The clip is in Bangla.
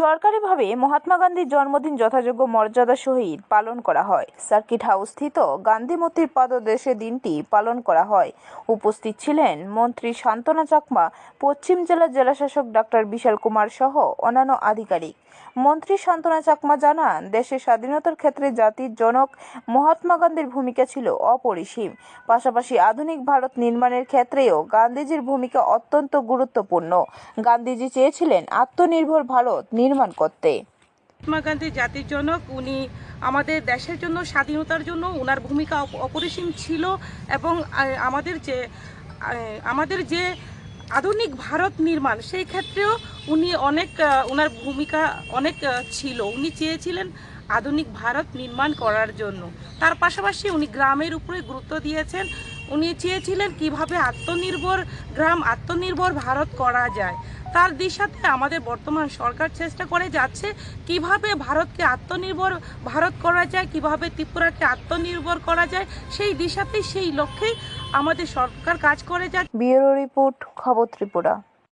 সরকারিভাবে মহাত্মা গান্ধীর জন্মদিন যথাযোগ্য মর্যাদা সহিত পালন করা হয়। সার্কিট হাউস স্থিত গান্ধীমতির পাদদেশে দিনটি পালন করা হয়। উপস্থিত ছিলেন মন্ত্রী শান্তনা চাকমা, পশ্চিম জেলার জেলাশাসক ডাক্তার বিশাল কুমার সহ অন্যান্য আধিকারিক। মন্ত্রী শান্তনা চাকমা জানান, দেশের স্বাধীনতার ক্ষেত্রে জাতির জনক মহাত্মা গান্ধীর ভূমিকা ছিল অপরিসীম। পাশাপাশি আধুনিক ভারত নির্মাণের ক্ষেত্রেও গান্ধীজির ভূমিকা অত্যন্ত গুরুত্বপূর্ণ। গান্ধীজি চেয়েছিলেন আত্মনির্ভর ভারত নির্মাণ করতে। মহাত্মা গান্ধী জাতির জনক উনি আমাদের দেশের জন্য, স্বাধীনতার জন্য ওনার ভূমিকা অপরিসীম ছিল এবং আমাদের যে আমাদের যে আধুনিক ভারত নির্মাণ, সেই ক্ষেত্রেও উনি অনেক ওনার ভূমিকা অনেক ছিল। উনি চেয়েছিলেন আধুনিক ভারত নির্মাণ করার জন্য। তার পাশাপাশি উনি গ্রামের উপরে গুরুত্ব দিয়েছেন। উনি চেয়েছিলেন কীভাবে আত্মনির্ভর, গ্রাম আত্মনির্ভর ভারত করা যায়। তার দিশাতে আমাদের বর্তমান সরকার চেষ্টা করে যাচ্ছে কীভাবে ভারতকে আত্মনির্ভর, ভারত করা যায়, কীভাবে ত্রিপুরাকে আত্মনির্ভর করা যায়, সেই দিশাতেই, সেই লক্ষ্যেই আমাদের সরকার কাজ করে যাচ্ছে। ব্যুরো রিপোর্ট, খবর ত্রিপুরা।